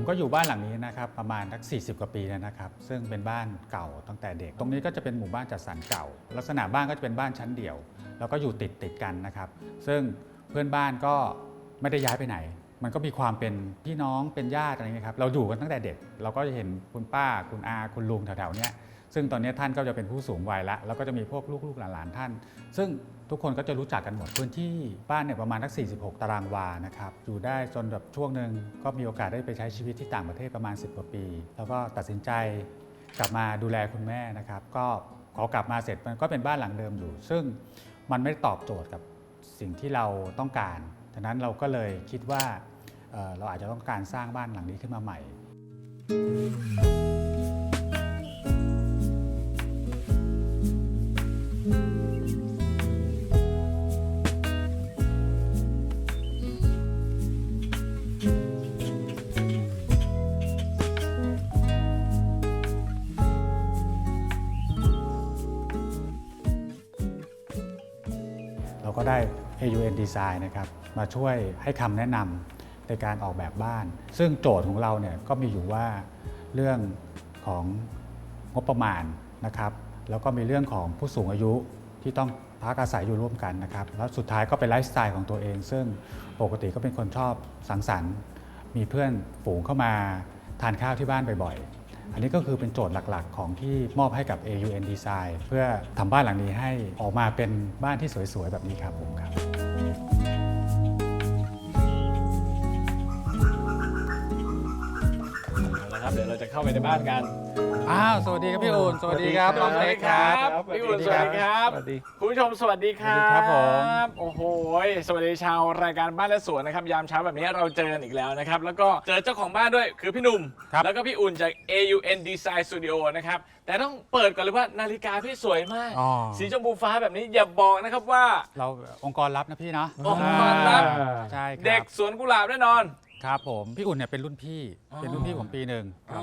ผมก็อยู่บ้านหลังนี้นะครับประมาณสัก40 กว่าปีแล้วนะครับ ซึ่งเป็นบ้านเก่าตั้งแต่เด็ก ตรงนี้ก็จะเป็นหมู่บ้านจัดสรรเก่า ลักษณะบ้านก็จะเป็นบ้านชั้นเดี่ยว แล้วก็อยู่ติดติดๆกันนะครับ ซึ่งเพื่อนบ้านก็ไม่ได้ย้ายไปไหน มันก็มีความเป็นพี่น้องเป็นญาติอะไรเงี้ยครับเราอยู่กันตั้งแต่เด็ก เราก็จะเห็นคุณป้าคุณอาคุณลุงแถวๆเนี้ยซึ่งตอนนี้ท่านก็จะเป็นผู้สูงวัยละแล้วก็จะมีพวกลูกๆหลานๆท่าน ซึ่ง ทุกคนก็จะรู้จักกันหมดพื้นที่บ้านเนี่ยประมาณทัก 46 ตารางวานะครับอยู่ได้จนแบบช่วงหนึ่งก็มีโอกาสได้ไปใช้ชีวิตที่ต่างประเทศประมาณ 10 กว่าปี แล้วก็ตัดสินใจกลับมาดูแลคุณแม่นะครับ ก็ขอกลับมาเสร็จมันก็เป็นบ้านหลังเดิมอยู่ ซึ่งมันไม่ตอบโจทย์กับสิ่งที่เราต้องการฉะนั้นเราก็เลยคิดว่าเเราอาจจะต้องการสร้างบ้านหลังนี้ขึ้นมาใหม่ เราก็ได้ AUN Design นะครับมาช่วยให้คำแนะนำในการออกแบบบ้าน ซึ่งโจทย์ของเราเนี่ยก็มีอยู่ว่าเรื่องของงบประมาณนะครับแล้วก็มีเรื่องของผู้สูงอายุที่ต้องพักอาศัยอยู่ร่วมกันนะครับ แล้วสุดท้ายก็เป็นไลฟ์สไตล์ของตัวเอง ซึ่งปกติก็เป็นคนชอบสังสรรค์ มีเพื่อนฝูงเข้ามาทานข้าวที่บ้านบ่อยๆ อันนี้ก็คือเป็นโจทย์หลักๆ ของที่มอบให้กับ AUN Design เพื่อทำบ้านหลังนี้ให้ออกมาเป็นบ้านที่สวยๆ แบบนี้ครับผมครับ เดี๋ยวเราจะเข้าไปในบ้านกันอ้าวสวัสดีครับพี่อุ่นสวัสดีครับสวัสดีครับพี่อุ่นสวัสดีครับ สวัสดี คุณผู้ชมสวัสดีครับสวัสดีครับผม โอ้โหสวัสดีชาวรายการบ้านและสวนนะครับยามเช้าแบบนี้เราเจอกันอีกแล้วนะครับ แล้วก็เจอเจ้าของบ้านด้วยคือพี่หนุ่ม ครับแล้วก็พี่อุ่นจาก AUN Design Studio นะครับแต่ต้องเปิดก่อนเลยว่านาฬิกาพี่สวยมาก อ๋อ สีชมพูฟ้าแบบนี้อย่าบอกนะครับว่า เราองค์กรรับนะพี่เนาะองค์กรลับอ่าใช่ครับ เด็กสวนกุหลาบแน่นอน ครับผมพี่อุ่นเนี่ยเป็นรุ่นพี่อ๋อ เป็นรุ่นพี่ผมปีหนึ่งอ๋อ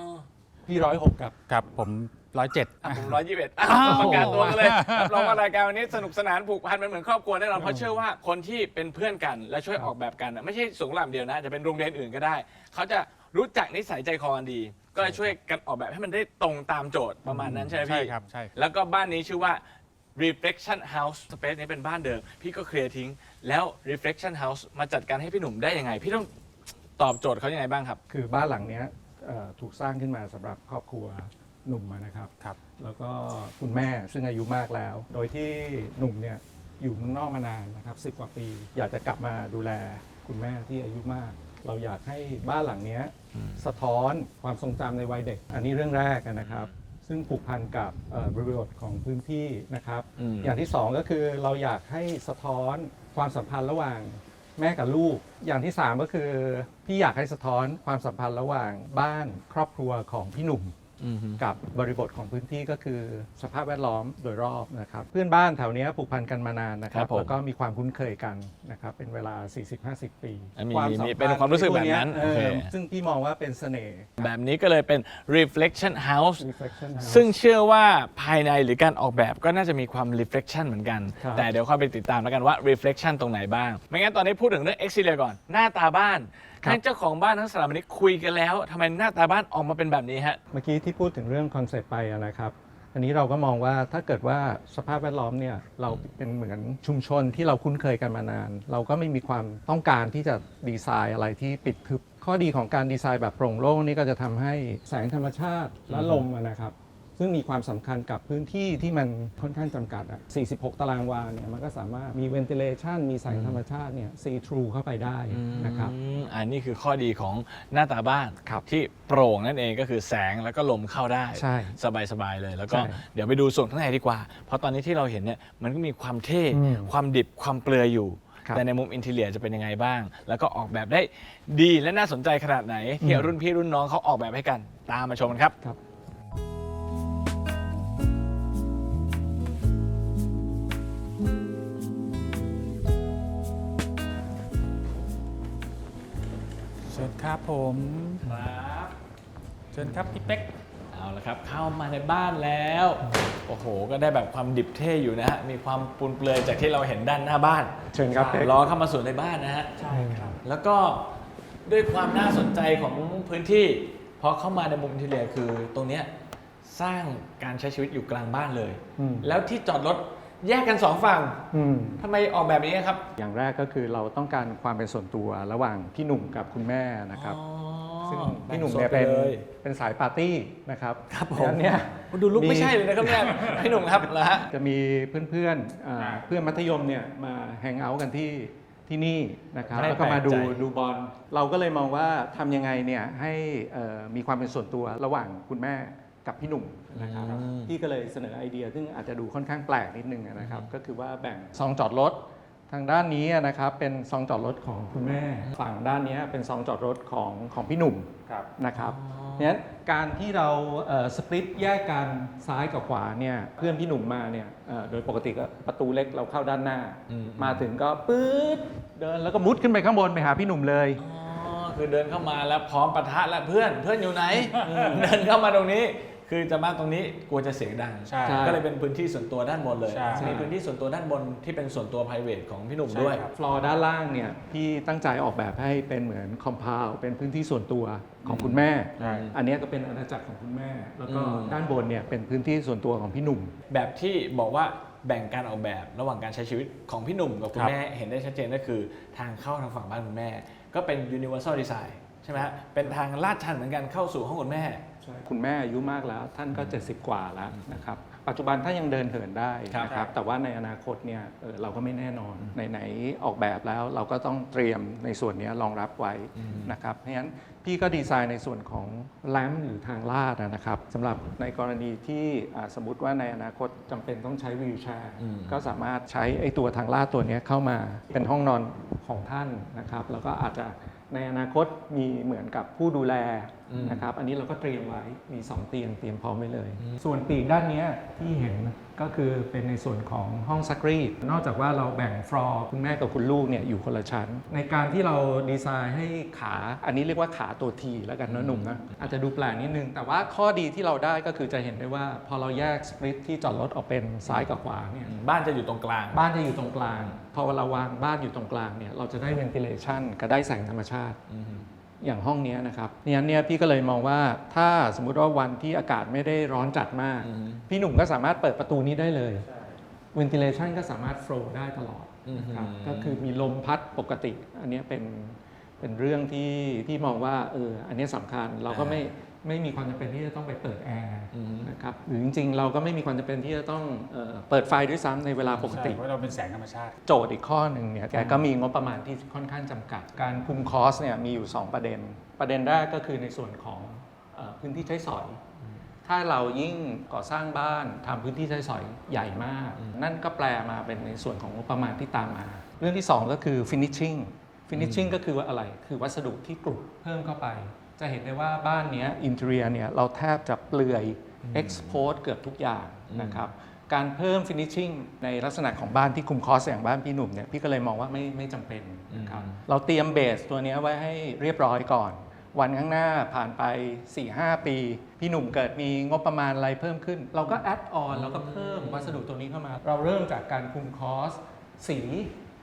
พี่ร้อยหกครับครับผมร้อยเจ็ดอะผมร้อยยี่สิบเอ็ดอ้าวประกาศตัวกันเลยรับรองว่ารายการวันนี้สนุกสนานผูกพันมันเหมือนครอบครัวแน่นอนเพราะเชื่อว่าคนที่เป็นเพื่อนกันและช่วยออกแบบกันน่ะไม่ใช่สงหลามเดียวนะจะเป็นโรงเรียนอื่นก็ได้ เขาจะรู้จักนิสัยใจคอกันดี ก็เลยช่วยกันออกแบบให้มันได้ตรงตามโจทย์ประมาณนั้นใช่ไหมใช่พี่ครับใช่ครับ แล้วก็บ้านนี้ชื่อว่า reflection house space นี้เป็นบ้านเดิม พี่ก็เคลียร์ทิ้ง แล้ว reflection house มาจัดการให้พี่หนุ่มได้ยังไง พี่ต้อง ตอบโจทย์เขายังไงบ้างครับ คือบ้านหลังเนี้ยเอ่อถูกสร้างขึ้นมาสำหรับครอบครัวหนุ่มอะนะครับ ครับ แล้วก็คุณแม่ซึ่งอายุมากแล้ว โดยที่หนุ่มเนี่ยอยู่เมืองนอกมานานนะครับสิกว่าปี อยากจะกลับมาดูแลคุณแม่ที่อายุมาก เราอยากให้บ้านหลังเนี้ยสะท้อนความทรงจำในวัยเด็ก อันนี้เรื่องแรกอะนะครับ ซึ่งผูกพันกับเอ่อบริบทของพื้นที่นะครับ อืม อย่างที่สองก็คือเราอยากให้สะท้อนความสัมพันธ์ระหว่าง แม่กับลูก อย่างที่สามก็คือ พี่อยากให้สะท้อนความสัมพันธ์ระหว่างบ้านครอบครัวของพี่หนุ่ม กับบริบทของพื้นที่ก็คือสภาพแวดล้อมโดยรอบนะครับเพื่อนบ้านแถวเนี้ยผูกพันกันมานานนะครัครับบผมแล้วก็มีความคุ้นเคยกันนะครับเป็นเวลา 40-50 ปีอะมีความสัมีพัธ์เป็นความรู้สึกแบบนั้นเอโอเคอซึ่งพี่มองว่าเป็นเสน่ห์แบบนี้ก็เลยเป็น reflection house reflection house ซึ่งเชื่อว่าภายในหรือการออกแบบก็น่าจะมีความ reflection เหมือนกันครับแต่เดี๋ยวค่อยไปติดตามแล้วกันว่า reflection ตรงไหนบ้าง ไม่งั้นตอนนี้พูดถึงเรื่อง exterior ก่อนหน้าตาบ้าน ให้เจ้าของบ้านทั้งสามวันนี้คุยกันแล้วทำไมหน้าตาบ้านออกมาเป็นแบบนี้ฮะ เมื่อกี้ที่พูดถึงเรื่องคอนเซปต์ไปอะนะครับ อันนี้เราก็มองว่าถ้าเกิดว่าสภาพแวดล้อมเนี่ยเราเป็นเหมือนชุมชนที่เราคุ้นเคยกันมานาน เราก็ไม่มีความต้องการที่จะดีไซน์อะไรที่ปิดทึบ ข้อดีของการดีไซน์แบบโปร่งโล่งนี่ก็จะทำให้แสงธรรมชาติและลมอะนะครับ ซึ่งมีความสำคัญกับพื้นที่ที่มันค่อนข้างจำกัดอะ46 ตารางวาเนี่ยมันก็สามารถมี ventilation มีแสงธรรมชาติเนี่ย see through เข้าไปได้นะครับ อืมอันนี้คือข้อดีของหน้าตาบ้านครับที่โปร่งนั่นเองก็คือแสงแล้วก็ลมเข้าได้ใช่สบายๆเลย แล้วก็ใช่เดี๋ยวไปดูส่วนข้างในดีกว่า เพราะตอนนี้ที่เราเห็นเนี่ยมันก็มีความเท่ อืมความดิบความเปลือยอยู่ ครับแต่ในมุมอินเทเลียจะเป็นยังไงบ้าง แล้วก็ออกแบบได้ดีและน่าสนใจขนาดไหนที่อืม รุ่นพี่รุ่นน้องเขาออกแบบให้กันตามมาชมกันครับ ครับ ครับผมครับเชิญครับพี่เป๊กเอาละครับเข้ามาในบ้านแล้ว โอ้โห ก็ได้แบบความดิบเท่อยู่นะฮะมีความปูนเปลือยจากที่เราเห็นด้านหน้าบ้านเชิญครับเป๊กรอเข้ามาสวนในบ้านนะฮะ ใช่ครับ แล้วก็ด้วยความน่าสนใจของพื้นที่พอเข้ามาในมุมอินทีเรียคือตรงเนี้ยสร้างการใช้ชีวิตอยู่กลางบ้านเลย อืม แล้วที่จอดรถ แยกกันสองฝั่งอืม ทำไมออกแบบนี้ครับอย่างแรกก็คือเราต้องการความเป็นส่วนตัวระหว่างพี่หนุ่มกับคุณแม่นะครับ อ๋อ ซึ่งพี่หนุ่มเนี่ยเป็นแบ่งโซไปลยเป็นสายปาร์ตี้นะครับครับผม ดังนั้นเนี่ยดูลุกไม่ใช่เลยนะครับเนี่ยพี่หนุ่มครับเหรอฮะ จะมีเพื่อนๆอ่าเพื่อนมัธยมเนี่ยมาแฮงเอาท์กันที่ที่นี่นะครับไม่แล้วก็มาดูแปลกใจ ดูบอลเราก็เลยมองว่าทำยังไงเนี่ยให้เอ่อมีความเป็นส่วนตัวระหว่างคุณแม่ กับพี่หนุ่มนะครับพี่ก็เลยเสนอไอเดีย ซึ่งอาจจะดูค่อนข้างแปลกนิดนึงนะครับ ก็คือว่าแบ่งซองจอดรถทางด้านนี้นะครับเป็นซองจอดรถของคุณแม่ ฝั่งด้านนี้เป็นซองจอดรถของของพี่หนุ่มครับนะครับงั้นการที่เราสปริตแยกกันซ้ายกับขวาเนี่ยเพื่อนพี่หนุ่มมาเนี่ยเอ่อโดยปกติก็ประตูเล็กเราเข้าด้านหน้าอืมมาถึงก็ปื๊ดเดินแล้วก็มุดขึ้นไปข้างบนไปหาพี่หนุ่มเลยอ๋อคือเดินเข้ามาแล้วพร้อมปะทะแล้วเพื่อนเพื่อนอยู่ไหน เดินเข้ามาตรงนี้ คือจะมาตรงนี้กลัวจะเสียงดัง ใช่ ก็เลยเป็นพื้นที่ส่วนตัวด้านบนเลย ใช่ มีพื้นที่ส่วนตัวด้านบนที่เป็นส่วนตัว p r i v a t ของพี่หนุ่มด้วยใช่ครับฟลอร์ด้านล่างเนี่ยพี่ตั้งใจออกแบบให้เป็นเหมือนคอมเพลเป็นพื้นที่ส่วนตัวของคุณแม่ ใช่ อันเนี้ยก็เป็นอาณาจักรของคุณแม่ แล้วก็อืม ด้านบนเนี่ยเป็นพื้นที่ส่วนตัวของพี่หนุ่ม แบบที่บอกว่าแบ่งการออกแบบระหว่างการใช้ชีวิตของพี่หนุ่มกับคุณครับแม่เห็นได้ชัดเจนก็คือทางเข้าทางฝั่งบ้านคุณแม่ ก็เป็น universal design ใช่ไหมฮะเป็นทางลาดชันเหมือนกันเข้าสู่ห้องคุณแม่ คุณแม่อายุมากแล้ว ท่านก็ 70 กว่าแล้วนะครับปัจจุบันท่านยังเดินเหินได้นะคครัรับบแต่ว่าในอนาคตเนี่ยเอ่อเราก็ไม่แน่นอนไหนๆออกแบบแล้วเราก็ต้องเตรียมในส่วนเนี้ยรองรับไว้นะครับเพราะฉะนั้นพี่ก็ดีไซน์ในส่วนของแลมหรือทางลาดนะครับสำหรับในกรณีที่อ่าสมมติว่าในอนาคตจำเป็นต้องใช้วีลแชร์อืมก็สามารถใช้ไอ้ตัวทางลาดตัวเนี้ยเข้ามาเป็นห้องนอนของท่านนะครับแล้วก็อาจจะในอนาคตมีเหมือนกับผู้ดูแลอืม นะครับอันนี้เราก็เตรียมไว้มี 2 เตียงเตรียมพร้อมไว้เลย ส่วนปีกด้านเนี้ยที่เห็นก็คือเป็นในส่วนของห้องซักรีดนอกจากว่าเราแบ่งฟลอร์คุณแม่กับคุณลูกเนี่ยอยู่คนละชั้น ในการที่เราดีไซน์ให้ขาอันนี้เรียกว่าขาตัวทีแล้วกันเนอะหนุ่มนะอาจจะดูแปลกนิดนึง แต่ว่าข้อดีที่เราได้ก็คือจะเห็นได้ว่า พอเราแยกสปริตที่จอดรถออกเป็นซ้ายกับขวาเนี่ยบ้านจะอยู่ตรงกลาง บ้านจะอยู่ตรงกลางพอเราวางบ้านอยู่ตรงกลางเนี่ยเราจะได้ ventilation ก็ได้แสงธรรมชาติ อย่างห้องเนี้ยนะครับเนี่ยเนี่ยพี่ก็เลยมองว่าถ้าสมมุติว่าวันที่อากาศไม่ได้ร้อนจัดมากอืมพี่หนุ่มก็สามารถเปิดประตูนี้ได้เลย ventilation ก็สามารถ flow ได้ตลอดนะครับอืมก็คือมีลมพัดปกติ อันเนี้ยเป็นเป็นเรื่องที่พี่มองว่าเอออันเนี้ยสำคัญเราก็ไม่ ไม่มีความจำเป็นที่จะต้องไปเปิดแอร์อืมนะครับหรือจริงๆ เราก็ไม่มีความจำเป็นที่จะต้องเอ่อเปิดไฟด้วยซ้ำในเวลาปกติใช่เพราะเราเป็นแสงธรรมชาติ โจทย์อีกข้อหนึ่งเนี่ยแกก็มีงบประมาณที่ค่อนข้างจำกัด การคุมคอสเนี่ยมีอยู่ 2 ประเด็น ประเด็นแรกก็คือในส่วนของเออพื้นที่ใช้สอย ถ้าเรายิ่งก่อสร้างบ้านทำพื้นที่ใช้สอยใหญ่มาก นั่นก็แปลมาเป็นในส่วนของงบประมาณที่ตามมา เรื่องที่ 2 ก็คือ finishing finishing ก็คือว่าอะไร คือวัสดุที่กรุบเพิ่มเข้าไป จะเห็นได้ว่าบ้านเนี้ยอินเทอร์เนี่ยเราแทบจะเปลือย expose เกือบทุกอย่างนะครับการเพิ่ม finishing ในลักษณะของบ้านที่คุมคอสอย่างบ้านพี่หนุ่มเนี่ยพี่ก็เลยมองว่าไม่ไม่จำเป็นนะครับเราเตรียมเบสตัวเนี้ยไว้ให้เรียบร้อยก่อน วันข้างหน้าผ่านไป 4-5 ปี พี่หนุ่มเกิดมีงบประมาณอะไรเพิ่มขึ้น เราก็แอดออนเราก็เพิ่มวัสดุตัวนี้เข้ามา เราเริ่มจากการคุมคอสสี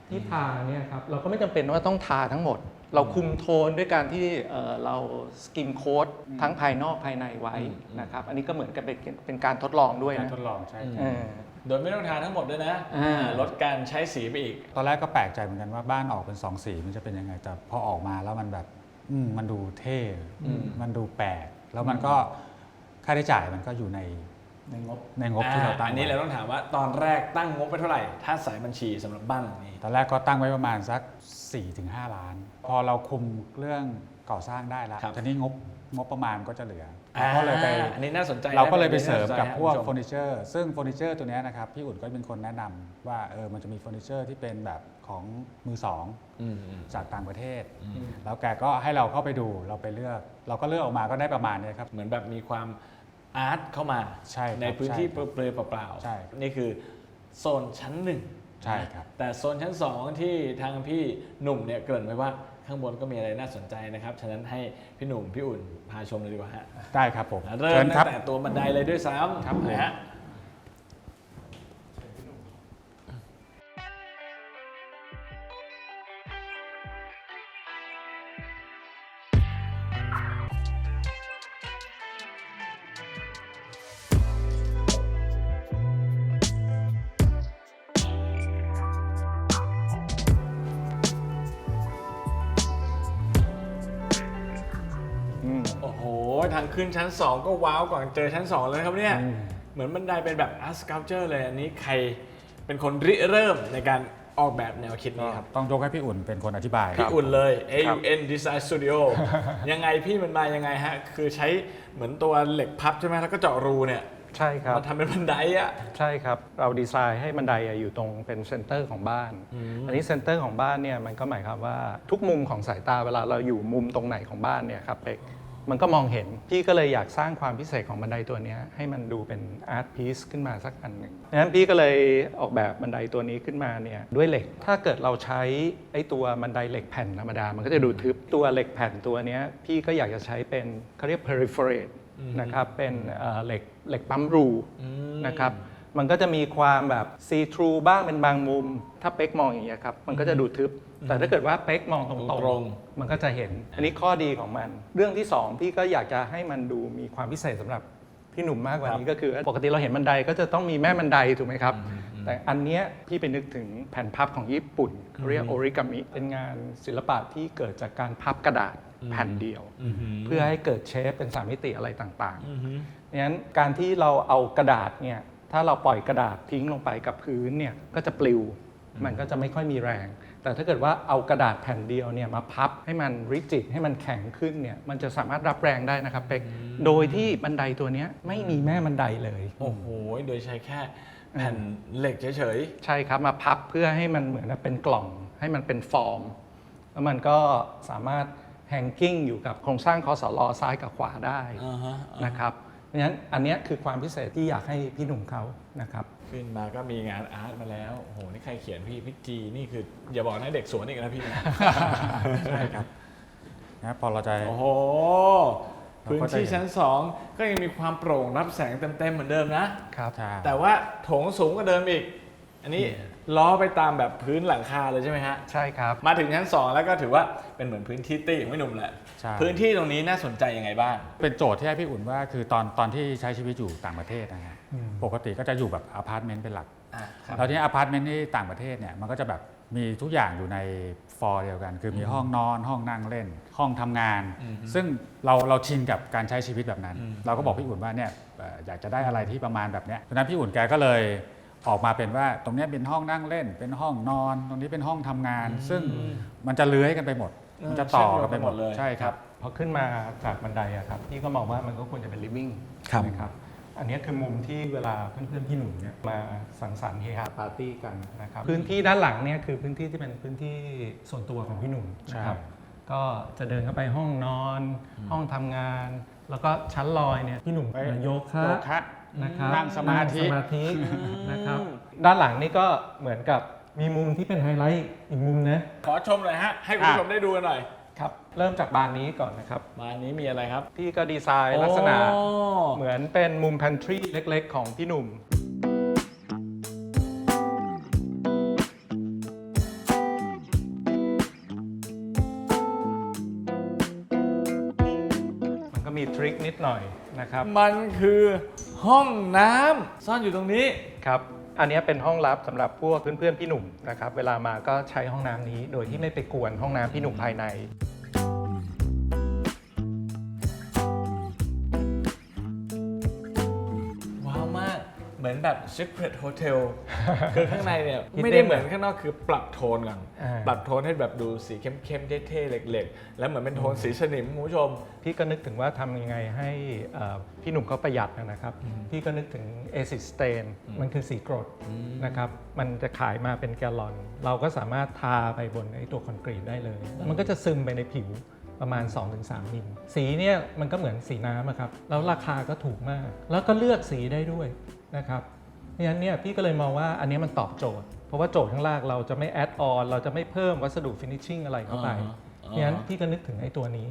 ที่ทาเนี่ยครับเราก็ไม่จำเป็นว่าต้องทาทั้งหมด เราคุมโทนด้วยการที่เอ่อเราสกิมโค้ดทั้งภายนอกภายในไว้นะครับ อันนี้ก็เหมือนกับเป็นเป็นการทดลองด้วยการนะทดลองใช่อืมเออโดยไม่ต้องทาทั้งหมดด้วยนะอ่าลดการใช้สีไปอีก ตอนแรกก็แปลกใจเหมือนกันว่าบ้านออกเป็นสองสีมันจะเป็นยังไง แต่พอออกมาแล้วมันแบบอืมมันดูเท่อืมมันดูแปลก แล้วมันก็ค่าใช้จ่ายมันก็อยู่ใน ในงบในงบที่เราตั้งอันนี้ไว้เราต้องถามว่าตอนแรกตั้งงบไปเท่าไหร่ ถ้าสายบัญชีสำหรับบ้านหลังนี้ ตอนแรกก็ตั้งไว้ประมาณสัก 4-5 ล้าน พอเราคุมเรื่องก่อสร้างได้แล้วครับทีนี้งบงบประมาณก็จะเหลืออ่าเราก็เลยไปอันนี้น่าสนใจเราก็เลยไปเสริมน่าสนใจกับพวกคุณผู้ชมเฟอร์นิเจอร์ ซึ่งเฟอร์นิเจอร์ตัวเนี้ยนะครับพี่อุ่นก็เป็นคนแนะนำว่าเออมันจะมีเฟอร์นิเจอร์ที่เป็นแบบของมือสองอืมอืมจากต่างประเทศอืมแล้วแกก็ให้เราเข้าไปดูเราไปเลือก เราก็เลือกออกมาก็ได้ประมาณเนี้ยครับเหมือนแบบมีความ อาร์ตเข้ามาใช่ครับในพื้นที่ใช่ครับเปลือยๆเปล่าๆใช่นี่คือโซนชั้นหนึ่ง ใช่ครับ แต่โซนชั้น 2 ที่ทางพี่หนุ่มเนี่ยเกริ่นไว้ว่าข้างบนก็มีอะไรน่าสนใจนะครับ ฉะนั้นให้พี่หนุ่มพี่อุ่นพาชมเลยดีกว่าฮะได้ครับผมเริ่ชิมญคตั้รับ งแต่ตัวบันไดเลยด้วยซ้ำครับผม นะฮะ ทางขึ้นชั้น 2 ก็ว้าวก่อนเจอชั้น 2 เลยนะครับเนี่ยเหมือนบันไดเป็นแบบ art sculpture เลยอันนี้ใครเป็นคนริเริ่มในการออกแบบแนวคิดนี้ครับต้องยกให้พี่อุ่นเป็นคนอธิบายพี่อุ่นเลย AUN Design Studio ยังไงพี่มันมายังไงฮะ คือใช้เหมือนตัวเหล็กพับใช่ไหมแล้วก็เจาะรูเนี่ยใช่ครับมาทำเป็นบันไดอะใช่ครับ เราดีไซน์ให้บันไดอะอยู่ตรงเป็นเซนเตอร์ของบ้าน อันนี้เซนเตอร์ของบ้านเนี่ยมันก็หมายความว่าทุกมุมของสายตาเวลาเราอยู่มุมตรงไหนของบ้านเนี่ยครับเป็ก มันก็มองเห็น พี่ก็เลยอยากสร้างความพิเศษของบันไดตัวเนี้ยให้มันดูเป็นอาร์ตพีซขึ้นมาสักอันหนึ่งดังนั้นพี่ก็เลยออกแบบบันไดตัวนี้ขึ้นมาเนี่ยด้วยเหล็ก ถ้าเกิดเราใช้ไอ้ตัวบันไดเหล็กแผ่นธรรมดา มันก็จะดูทึบตัวเหล็กแผ่นตัวเนี้ยพี่ก็อยากจะใช้เป็นเขาเรียก perforate นะครับเป็นเอ่อเหล็กเหล็กปั๊มรูนะครับมันก็จะมีความแบบซีทรูบ้างเป็นบางมุม ถ้าเป๊กมองอย่างเงี้ยครับมันก็จะดูทึบ แต่ถ้าเกิดว่าเป๊กมองตรงตรงๆ มันก็จะเห็น อันนี้ข้อดีของมัน เรื่องที่สองพี่ก็อยากจะให้มันดูมีความพิเศษสำหรับพี่หนุ่มมากกว่านี้ก็คือ ปกติเราเห็นบันไดก็จะต้องมีแม่บันไดถูกไหมครับ แต่อันเนี้ยพี่ไปนึกถึงแผ่นพับของญี่ปุ่นเขาเรียกโอริกามิเป็นงานศิลปะที่เกิดจากการพับกระดาษแผ่นเดียว เพื่อให้เกิดเชฟเป็นสามมิติอะไรต่างๆ ดังนั้นการที่เราเอากระดาษเนี่ยถ้าเราปล่อยกระดาษทิ้งลงไปกับพื้นเนี่ยก็จะปลิว มันก็จะไม่ค่อยมีแรง แต่ถ้าเกิดว่าเอากระดาษแผ่นเดียวเนี่ยมาพับให้มันริจิตให้มันแข็งขึ้นเนี่ยมันจะสามารถรับแรงได้นะครับเป็กโดยที่บันไดตัวเนี้ยไม่มีแม่บันไดเลย โอ้โห โดยใช้แค่แผ่นเหล็กเฉยใช่ครับมาพับเพื่อให้มันเหมือนเป็นกล่องให้มันเป็นฟอร์ม แล้วมันก็สามารถแฮงกิ้งอยู่กับโครงสร้างคอสลอซ้ายกับขวาได้ๆอ่าฮะ นะครับเพ ราะฉะนั้นอันเนี้ยคือความพิเศษที่อยากให้พี่หนุ่มเขานะครับขึ้นมาก็มีงานอาร์ตมาแล้วโอ้โหนี่ใครเขียนพี่พี่จีนี่คือ อย่าบอกนะเด็กสวนอีกนะพี่นะ ใช่ครับนะพอเราจะ โอ้โหเราพื้นก็จะที่เห็นชั้น2ก็ยังมีความโปร่งรับแสงเต็มๆเหมือนเดิมนะ ครับใช่แต่ว่าโถงสูงกว่าเดิมอีก อันนี้ ล้อไปตามแบบพื้นหลังคาเลยใช่ไหมฮะ ใช่ครับ มาถึงชั้น 2 แล้วก็ถือว่าเป็นเหมือนพื้นที่ตี้ของพี่หนุ่มแหละ ใช่ พื้นที่ตรงนี้น่าสนใจยังไงบ้าง เป็นโจทย์ที่ให้พี่อุ่นว่าคือตอนตอนที่ใช้ชีวิตอยู่ต่างประเทศนะฮะปกติก็จะอยู่แบบอพาร์ตเมนต์เป็นหลักอะครับ แล้วทีนี้อพาร์ตเมนต์ที่ต่างประเทศเนี่ยมันก็จะแบบมีทุกอย่างอยู่ในฟอร์เดียวกัน คือมีห้องนอน ห้องนั่งเล่น ห้องทำงาน ซึ่งเราเราชินกับการใช้ชีวิตแบบนั้นเราก็บอกพี่อุ่นว่าเนี่ยเอ่ออยากจะได้อะไรที่ประมาณแบบเนี้ยดังนั้นพี่อุ่นแกก็เลย ออกมาเป็นว่าตรงเนี้ยเป็นห้องนั่งเล่น เป็นห้องนอน ตรงนี้เป็นห้องทำงาน ซึ่งมันจะเลื้อยกันไปหมด มันจะต่อกันไปหมดเชื่อมโยงกันหมดเลยใช่ครับพอขึ้นมาจากบันไดอะครับพี่ก็มองว่ามันก็ควรจะเป็น living ครับนะครับอันนี้คือมุมที่เวลาเพื่อนๆพี่หนุ่มเนี่ยมาสังสรรค์เฮฮาปาร์ตี้กันนะครับพื้นที่ด้านหลังเนี่ยคือพื้นที่ที่เป็นพื้นที่ส่วนตัวของพี่หนุ่มนะครับ ก็จะเดินเข้าไปห้องนอน ห้องทำงาน แล้วก็ชั้นลอยเนี่ยพี่หนุ่มไปโยคะ โยคะ นะครับนั่งสมาธิ นั่งสมาธินะครับ ด้านหลังนี่ก็เหมือนกับมีมุมที่เป็นไฮไลท์อีกมุมนะขอชมหน่อยฮะ ให้คุณผู้ชมได้ดูกันหน่อย ครับ เริ่มจากบานนี้ก่อนนะครับ มาอันนี้มีอะไรครับพี่ก็ดีไซน์ลักษณะ โอ้ เหมือนเป็นมุม pantry เล็กๆ ของพี่หนุ่ม หน่อยนะครับ มันคือห้องน้ำซ่อนอยู่ตรงนี้ ครับ อันนี้เป็นห้องลับสำหรับพวกเพื่อนๆพี่หนุ่มนะครับ เวลามาก็ใช้ห้องน้ำนี้ โดยที่ไม่ไปกวนห้องน้ำพี่หนุ่มภายใน เหมือนแบบ Secret Hotel คือข้างในเนี่ย Hidden ไม่ได้เหมือนข้างนอกคือปรับโทนก่อนอ่า ปรับโทนให้แบบดูสีเข้มๆเท่ๆเหล็กๆ แล้วเหมือนเป็นโทนสีสนิมคุณผู้ชม พี่ก็นึกถึงว่าทำยังไงให้เอ่อพี่หนุ่มเขาประหยัดนะครับ พี่ก็นึกถึง acid stain มันคือสีกรดนะครับ มันจะขายมาเป็นแกลลอน เราก็สามารถทาไปบนไอ้ตัวคอนกรีตได้เลย มันก็จะซึมไปในผิวประมาณ 2-3มิล สีเนี่ยมันก็เหมือนสีน้ำอะครับ แล้วราคาก็ถูกมาก แล้วก็เลือกสีได้ด้วย นะครับเพราะฉะนั้นเนี่ยพี่ก็เลยมองว่าอันนี้มันตอบโจทย์ เพราะว่าโจทย์ข้างล่างเราจะไม่แอดออนเราจะไม่เพิ่มวัสดุฟินิชชิ่งอะไรเข้าไปอ่าฮะเพราะฉะนั้นพี่ก็นึกถึงไอ้ตัวนี้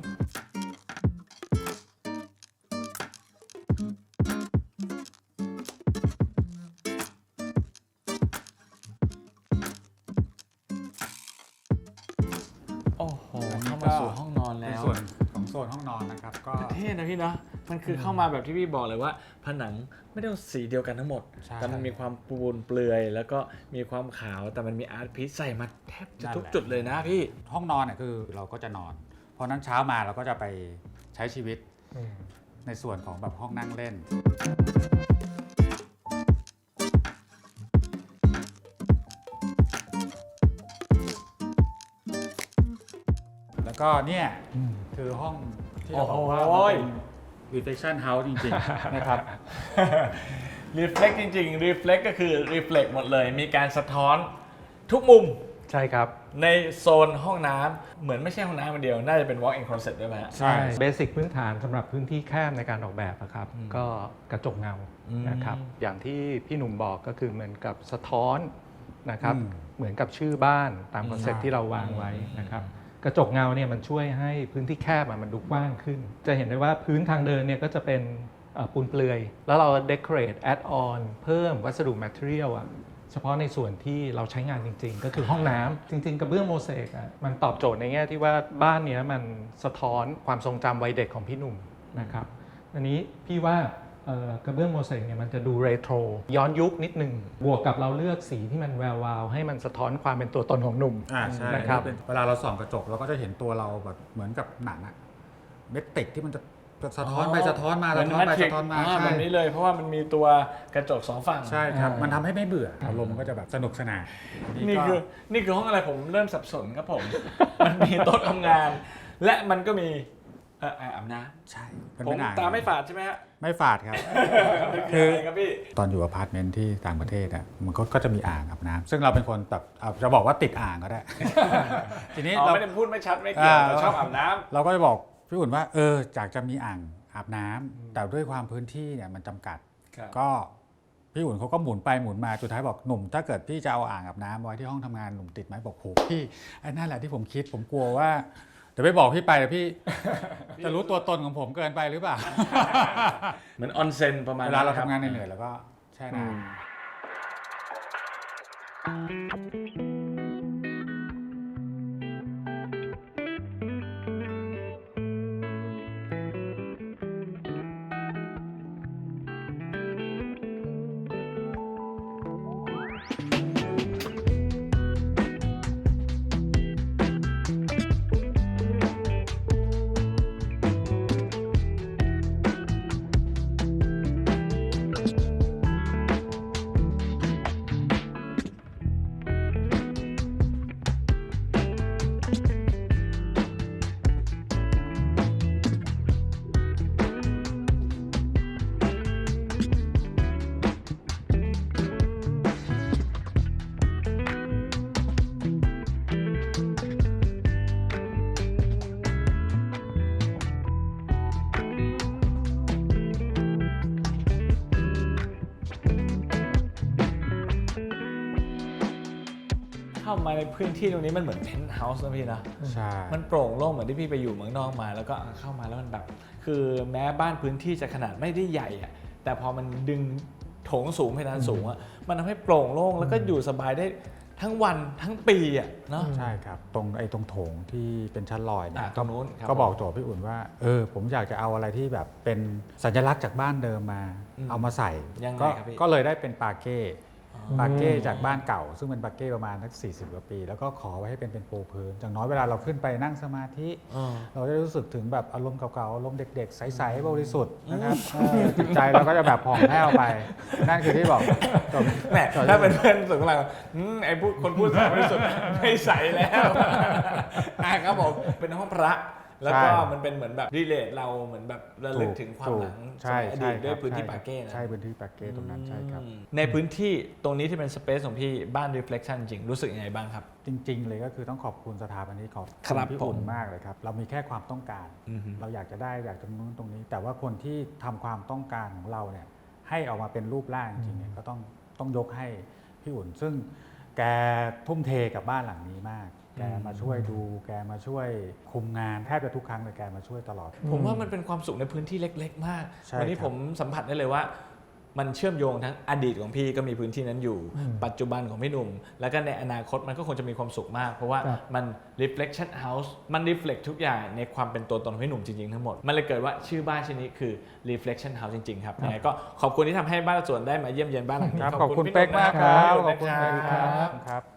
มันคือเข้ามาแบบที่พี่บอกเลยว่า ผนังไม่ได้สีเดียวกันทั้งหมด ใช่แต่มันมีความปูนเปลือย แล้วก็มีความขาวแต่มันมีอาร์ตพีซใส่มาแทบจะทุกจุดเลยนะพี่ ห้องนอนเนี่ยคือเราก็จะนอน เพราะฉะนั้นเช้ามาเราก็จะไปใช้ชีวิตในส่วนของแบบห้องนั่งเล่น แล้วก็เนี่ยคือห้องที่เราบอกว่าโอ้ยมันเป็น reflection house จริงๆ นะครับรีเฟล็กจริงๆรีเฟล็กก็คือรีเฟล็กหมดเลย มีการสะท้อนทุกมุมใช่ครับ ในโซนห้องน้ำเหมือนไม่ใช่ห้องน้ำมันเดียว น่าจะเป็น walk in closet ด้วยไหมฮะ ใช่เบสิกพื้นฐานสำหรับพื้นที่แคบในการออกแบบอะครับก็กระจกเงาอืมนะครับ อย่างที่พี่หนุ่มบอกก็คือเหมือนกับสะท้อนนะครับ อืมเหมือนกับชื่อบ้านตามคอนเซ็ปใช่ต์ที่เราวางไว้นะครับ กระจกเงาเนี่ยมันช่วยให้พื้นที่แคบอะมันดูกว้างขึ้น จะเห็นได้ว่าพื้นทางเดินเนี่ยก็จะเป็นปูนเปลือย แล้วเรา decorate add on เพิ่มวัสดุ material อะเฉพาะในส่วนที่เราใช้งานจริง ๆ ก็คือห้องน้ำจริง ๆ กระเบื้องโมเสกอะมันตอบโจทย์ในแง่ที่ว่าบ้านเนี้ยมันสะท้อนความทรงจำวัยเด็กของพี่หนุ่มนะครับอันนี้พี่ว่า กระเบื้องโมเสกเนี่ยมันจะดูเรโทรย้อนยุคนิดนึง บวกกับเราเลือกสีที่มันแวววาว ให้มันสะท้อนความเป็นตัวตนของหนุ่มอ่าใช่นะครับเป็นเวลาเราส่องกระจกเราก็จะเห็นตัวเราแบบเหมือนกับหนังอะเม็ดติกที่มันจะสะท้อนไปสะท้อนมาเหมืสะท้อนไปแทริกสะท้อนมาอ่าใช่แบบนี้เลยเพราะว่ามันมีตัวกระจกสองฝั่งใช่ครับอ่ามัมันทำให้ไม่เบื่ออารมณ์มันก็จะแบบสนุกสนานนี่ก็คือนี่คือห้องอะไรผมเริ่มสับสนครับผม มันมีโต๊ะทำงาน และมันก็มีเอ่ออ่างอาบน้ใช่เป็นำผมเป็นอ่งตาไม่ฝาดใช่ไหมฮะไม่ฝาดครับ คืออะไรครับพี่ ตอนอยู่อพาร์ตเมนต์ที่ต่างประเทศอะมันก็ก็จะมีอ่างอาบน้ำซึ่งเราเป็นคนแบบเอาจะบอกว่าติดอ่างก็ได้ ทีนี้อ๋อเรา ไม่ได้พูดไม่ชัดไม่เกี่ยวอ่าแต่ชอบอาบน้ำ เราก็จะบอกพี่อุ่นว่าเอออยากจะมีอ่างอาบน้ำแต่ด้วยความพื้นที่เนี่ยมันจำกัด ครับ ก็พี่อุ่นเขาก็หมุนไปหมุนมาสุดท้ายบอกหนุ่ม ถ้าเกิดพี่จะเอาอ่างอาบน้ำไว้ที่ห้องทำงานหนุ่มติดไหมบอกโหพี่ไอ้นั่นแหละที่ผมคิดผมกลัวว่า เดี๋ยวไปบอกพี่ไปเดี๋ยวพี่จะรู้ตัวตนของผมเกินไปหรือเปล่า เหมือนออนเซ็นประมาณเวลาเราคบทำงานเหนื่อยๆแล้วก็แช่น้ำ เข้ามาในพื้นที่ตรงนี้มันเหมือนเพนท์เฮาส์นะพี่นะ ใช่ มันโปร่งโล่งเหมือนที่พี่ไปอยู่เมืองนอกมา แล้วก็เข้ามาแล้วมันแบบ คือแม้บ้านพื้นที่จะขนาดไม่ได้ใหญ่อะแต่พอมันดึงโถงสูงเพดานสูงอะมันทำให้โปร่งโล่งแล้วก็อยู่สบายได้ทั้งวันทั้งปีอะเนาะ ใช่ครับ ตรงไอ้ตรงโถงที่เป็นชั้นลอยเนี่อะยตรงนู้นครับก็บอกโจทย์พี่อุ่นว่าเออผมอยากจะเอาอะไรที่แบบเป็นสัญลักษณ์จากบ้านเดิมมา อืมเอามาใส่ยังไงก็ครับพี่ ก็เลยได้เป็นปาเก้ ปาเก้จากบ้านเก่า ซึ่งเป็นปาเก้ประมาณสัก40กว่าปี แล้วก็ขอไว้ให้เป็นเป็นปูพื้นอย่างน้อยเวลาเราขึ้นไปนั่งสมาธิเออเราจะรู้สึกถึงแบบอารมณ์เก่าๆ อารมณ์เด็กๆ ใสๆบริสุทธิ์นะครับเออจิตใจเราก็จะแบบผ่องแผ้วไป นั่นคือที่บอกจบแหมถ้าเป็นเพื่อนสุดของเราอืมไอ้พูดคนพูดสายบริสุทธิ์ไม่ใสแล้วอะครับผมเป็นห้องพระ แล้วก็ใช่มันเป็นเหมือนแบบรีเลทเราเหมือนแบบระลึกถึงความหลังใช่สมัยอใช่ดีตด้วยครับพื้นที่ใช่ปาเก้นะใช่พื้นที่ปาเก้ตรงนั้นใช่ครับอืมในพื้นที่ตรงนี้ที่เป็นสเปซของพี่บ้าน reflection จริงรู้สึกยังไงบ้างครับ จริง ๆ เลยก็คือต้องขอบคุณสถาบันนี้ขอบครับณพี่ผมอุ่นมากเลยครับ เรามีแค่ความต้องการอือฮึเราอยากจะได้อยากจะนู้นตรงนี้ แต่ว่าคนที่ทำความต้องการของเราเนี่ยให้ออกมาเป็นรูปร่างจริงๆเนี่ยก็ต้องต้องยกให้พี่อุ่น ซึ่งแกทุ่มเทกับบ้านหลังนี้มาก แกมาช่วยดูแกมาช่วยคุมงานแทบจะทุกครั้งเลยแกมาช่วยตลอด ผมว่ามันเป็นความสุขในพื้นที่เล็ก ๆ มาก ใช่วันี้ครับผมสัมผัสได้เลยว่า มันเชื่อมโยงทั้งอดีตของพี่ก็มีพื้นที่นั้นอยู่ ปัจจุบันของพี่หนุ่ม แล้วก็ในอนาคตมันก็คงจะมีความสุขมาก เพราะว่าครับมัน reflection house มัน reflect ทุกอย่างในความเป็นตัวตนของพี่หนุ่มจริง ๆ ทั้งหมด มันเลยเกิดว่าชื่อบ้านชื่อนี้คือ reflection house จริง ๆ ครับยังไงก็ขอบคุณที่ทำให้บ้านสวนได้มาเยี่ยมเยียนบ้านหลังนี้ครับขอบคุณพี่หเป๊กนุ่มากนะครับขอบคุณนะครับ ครับ